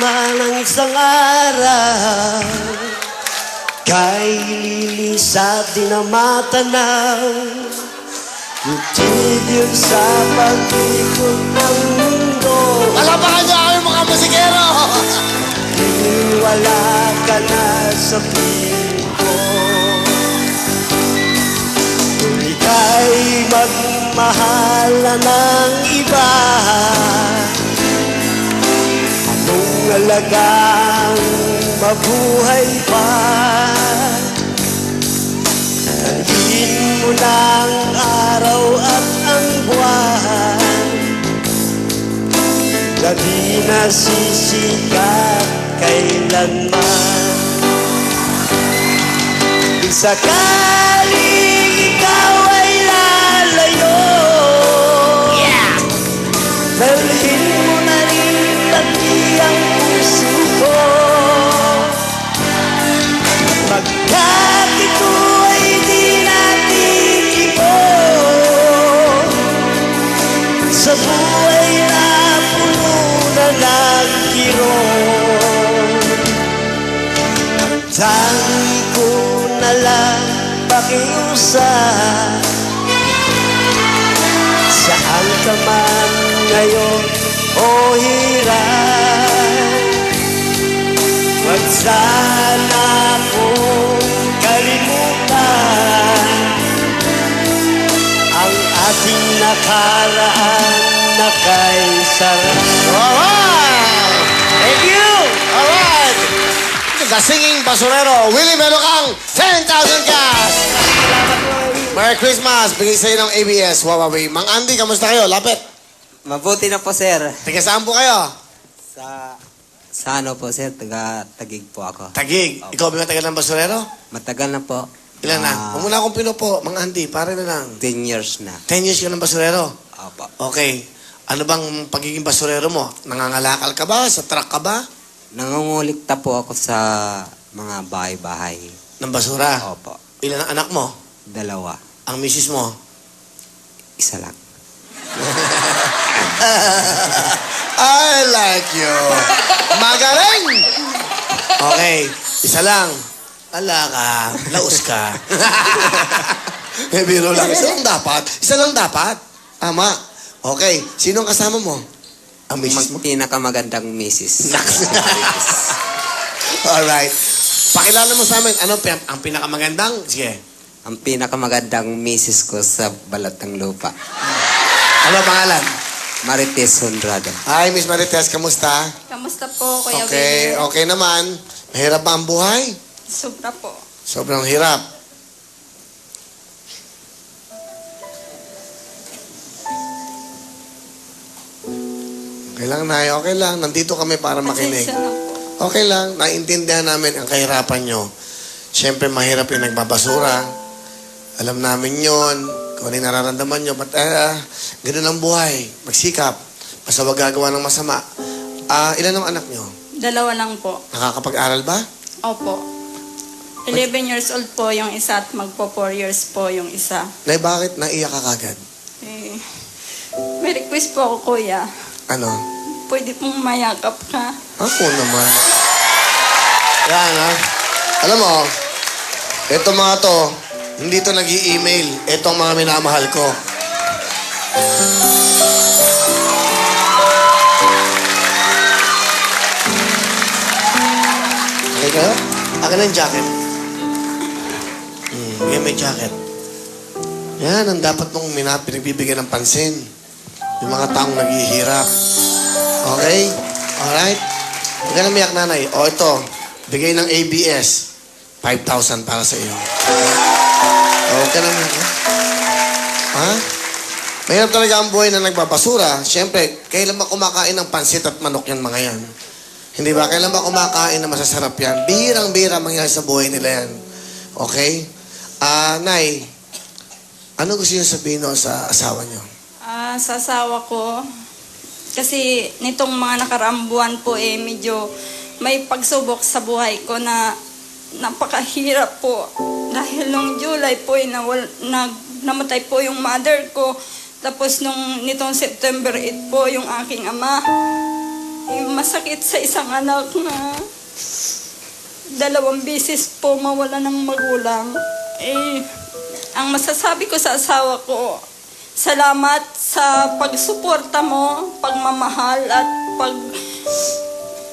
man ang isang araw. Kay lilisap din ang mata ng sa pag-ikot ng mundo. Alabakan niyo kami mga musikero! Wala ka na sa piling ko Kung ika'y magmahal na ng iba Anong alagang mabuhay pa. Dalhin mo ng araw at ang buwan. Gabi na sisikat kailanman. Di sakaling ikaw pakiusap Saan ka man ngayon o hirap Huwag sana kong kalimutan Ang ating nakaraan na kay sarap Alright! Thank you! Alright! The singing basurero, Willie Melocang, 10,000 cash! Merry Christmas! Bigay sa'yo ng ABS, Huawei. Mang Andy, kamusta kayo? Lapit. Mabuti na po, sir. Taga saan po kayo? Sa, sa ano po, sir? Taga, tagig po ako. Tagig. Ikaw ba taga ng basurero? Matagal na po. Ilan na? Ah, Huwag mo na akong pinupo, Mang Andy, pare na lang. 10 years na. 10 years ka ng basurero. Opo. Okay. Ano bang pagiging basurero mo? Nangangalakal ka ba? Sa truck ka ba? Nangungulikta po ako sa mga bahay-bahay. Ng basura? Opo. Ilan ang anak mo? Dalawa. Ang misis mo? Isa lang. I like you. Magaling! Okay, isa lang. Ala ka, laos ka. May biro lang. Isa lang dapat. Isa lang dapat. Tama. Okay, sino ang kasama mo? Ang misis mo? Mag pinakamagandang misis. Alright. Pakilala mo sa amin, ano ang pinakamagandang? Sige. Ang pinakamagandang misis ko sa balat ng lupa. Ano ang pangalan? Marites Honrado. Hi, Miss Marites, kamusta? Kamusta po, Kuya Okay, Willie? okay naman. Mahirap ba ang buhay? Sobra po. Sobrang hirap. Okay lang, Nay. Okay lang. Nandito kami para makinig. Pasensya na po. Okay lang. Naintindihan namin ang kahirapan nyo. Siyempre, mahirap yung nagbabasura. Alam namin yon Kung ano yung nararamdaman nyo. But, ah, ganun ang buhay. Magsikap. Basta wag gagawa ng masama. Ah, ilan ang anak nyo? Dalawa lang po. Nakakapag-aral ba? Opo. 11 years old po yung isa at magpo 4 years po yung isa. Nay, bakit naiyak ka kagad? Eh, may request po ako, Kuya. Ano? Pwede pong mayakap ka. Ako naman. Yan, ha? Alam mo, ito mga to, hindi to nag email Ito ang mga minamahal ko. Okay kayo? Akin ang jacket. Hmm, yan may jacket. Yan ang dapat mong mina, pinagbibigyan ng pansin. Yung mga taong naghihirap. Okay? Alright? Huwag ka na miyak, nanay. O, ito. Bigay ng ABS. 5,000 para sa iyo. O, Huwag ka na miyak. ha? Mahirap talaga ang buhay na nagbabasura. Siyempre, kailan ba kumakain ng pansit at manok yan mga yan? Hindi ba? Kailan ba kumakain na masasarap yan? Bihirang-bihira mangyari sa buhay nila yan. Okay? Ah, Nay, ano gusto niyo sabihin no, sa asawa niyo? Ah, sa asawa ko, kasi nitong mga nakaraang buwan po eh, medyo may pagsubok sa buhay ko na napakahirap po. Dahil nung July po, eh, nawal, nag, namatay po yung mother ko. Tapos nung nitong September 8 po, yung aking ama. yung masakit sa isang anak na dalawang beses po mawala ng magulang. Eh, ang masasabi ko sa asawa ko, salamat sa pagsuporta mo, pagmamahal at pag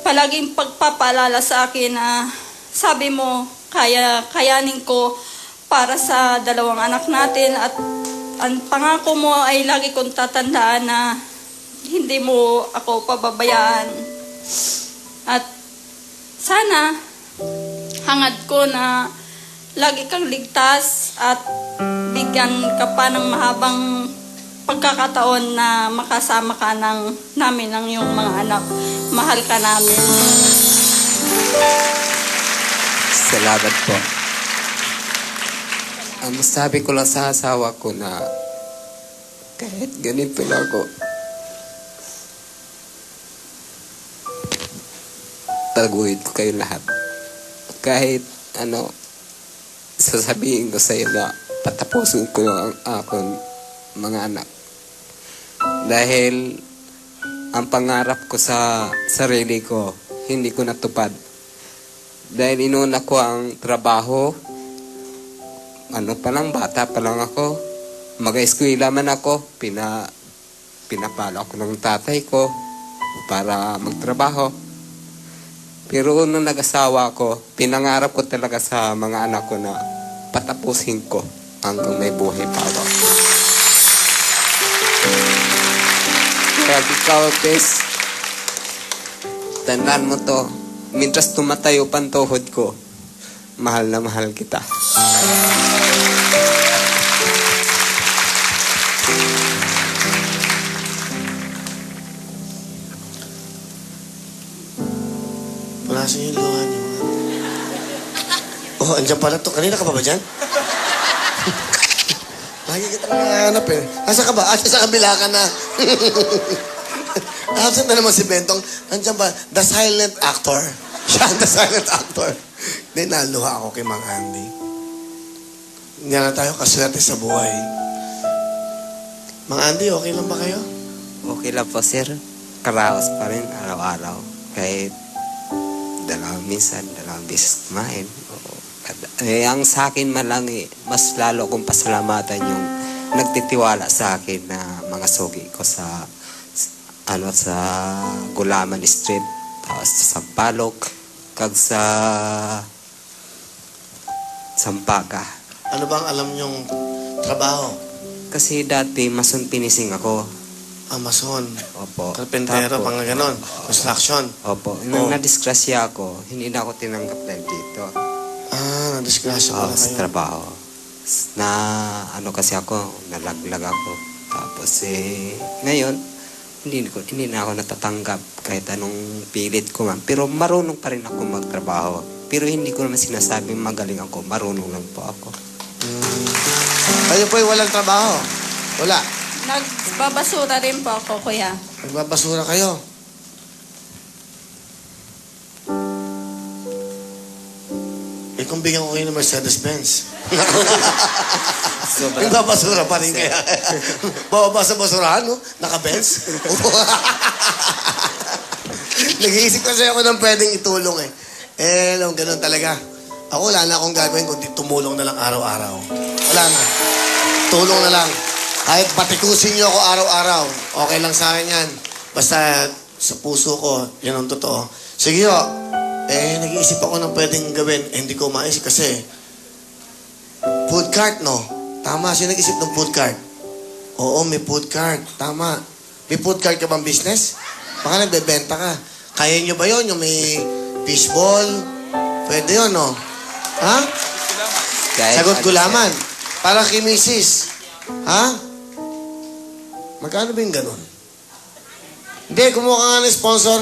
palaging pagpapaalala sa akin na sabi mo, kaya kayanin ko para sa dalawang anak natin at ang pangako mo ay lagi kong tatandaan na hindi mo ako pababayaan. At sana hangad ko na lagi kang ligtas at bigyan ka pa ng mahabang pagkakataon na makasama ka ng namin ng iyong mga anak. Mahal ka namin. Salamat po. Ang masabi ko lang sa asawa ko na kahit ganito lang ako, taguhin ko kayo lahat. Kahit ano, sasabihin ko sa iyo na patapusin ko ang akong mga anak. Dahil ang pangarap ko sa sarili ko, hindi ko natupad. Dahil inuna ko ang trabaho, ano pa lang, bata pa lang ako. Mag-eskwela man ako, pina, pinapalo ako ng tatay ko para magtrabaho. Pero nung nag-asawa ko, pinangarap ko talaga sa mga anak ko na patapusin ko hanggang may buhay pa ako. Tess, tandaan mo to, Mientras tumatayo pa ang tuhod ko, mahal na mahal kita. Punasan yung luha. Oh, andyan pala to. Kanina ka pa ba dyan? Lagi kita nanganap eh. Asa ka ba? Asa sa kabila ka na. Absent na naman si Bentong. Andyan ba? The silent actor. Siya ang the silent actor. Hindi, naluha ako kay Mang Andy. Hindi na tayo kaswerte sa buhay. Mang Andy, okay lang ba kayo? Okay lang po, sir. Karaos pa rin araw-araw. Kahit dalawang minsan, dalawang beses kumain. Eh, ang sa akin man lang eh, mas lalo kong pasalamatan yung nagtitiwala sa akin na mga sugi ko sa ano sa Gulaman Street, tapos sa Sampalok, kag sa Sampaga. Ano bang alam niyong trabaho? Kasi dati mason finishing ako. Amazon. Opo. Karpentero, Tapos- pang ganon. Construction. Opo. Oh. Nung nadisgrasya ako, hindi na ako tinanggap dahil dito. Ah, nadisgrasya pala sa kayo. trabaho. S- Na, ano kasi ako, nalaglag ako. Tapos eh, ngayon, hindi, ko, hindi na ako natatanggap kahit anong pilit ko man. Pero marunong pa rin ako magtrabaho. Pero hindi ko naman sinasabing magaling ako. Marunong lang po ako. Kayo po'y walang trabaho. Wala. Nagbabasura rin po ako, kuya. Nagbabasura kayo. Eh kung bigyan ko kayo ng Mercedes-Benz. Nagbabasura pa rin kaya. Bababa sa basurahan, no? Naka-Benz. Nag-iisip kasi ako ng pwedeng itulong eh. Eh, alam, ganun talaga. Ako wala na akong gagawin kundi tumulong na lang araw-araw. Wala na. Tulong na lang. Kahit patikusin niyo ako araw-araw, okay lang sa akin yan. Basta sa puso ko, yan ang totoo. Sige ho, eh, nag-iisip ako ng pwedeng gawin. Eh, hindi ko maisip kasi food cart, no? Tama, siya nag-isip ng food cart. Oo, may food cart. Tama. May food cart ka bang business? Baka nagbebenta ka. Kaya nyo ba yon Yung may fishball? Pwede yun, no? Ha? Kahit Sagot gulaman. Para kay Mrs. Ha? Magkano ba yung ganun? Hindi, kumuha ka nga ng sponsor.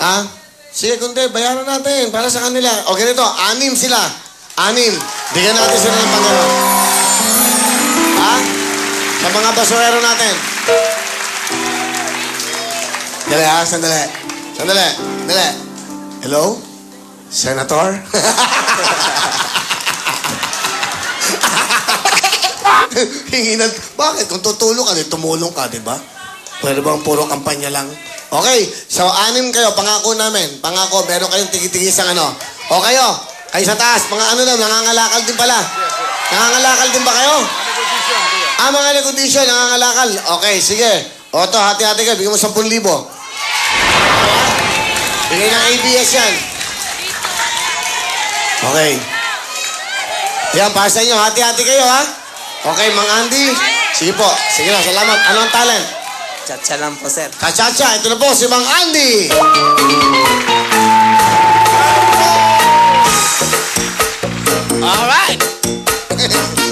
Ha? Sige, kundi, bayaran natin para sa kanila. O ganito, anim sila. Anim. Bigyan natin sila ng pangano. Ha? Sa mga basurero natin. Dali ha, sandali. Sandali. Dali. Hello? Senator? Hinginan. Bakit? Kung tutulong ka, tumulong ka, di ba? Pwede bang puro kampanya lang? Okay, so anim kayo, pangako namin. Pangako, meron kayong tigi-tigisang ano. O kayo, kayo sa taas, mga ano na, nangangalakal din pala. Nangangalakal din ba kayo? Ah, mga negosyo, nangangalakal. Okay, sige. O to, hati-hati kayo, bigyan mo 10,000. Bigay ng ABS yan. Okay. Yan, para sa inyo. Hati-hati kayo, ha? Okay, Mang Andy. Sige po. Sige na, salamat. Ano ang talent? Chacha lang po, sir. Kachacha, ito na po si Mang Andy. Alright.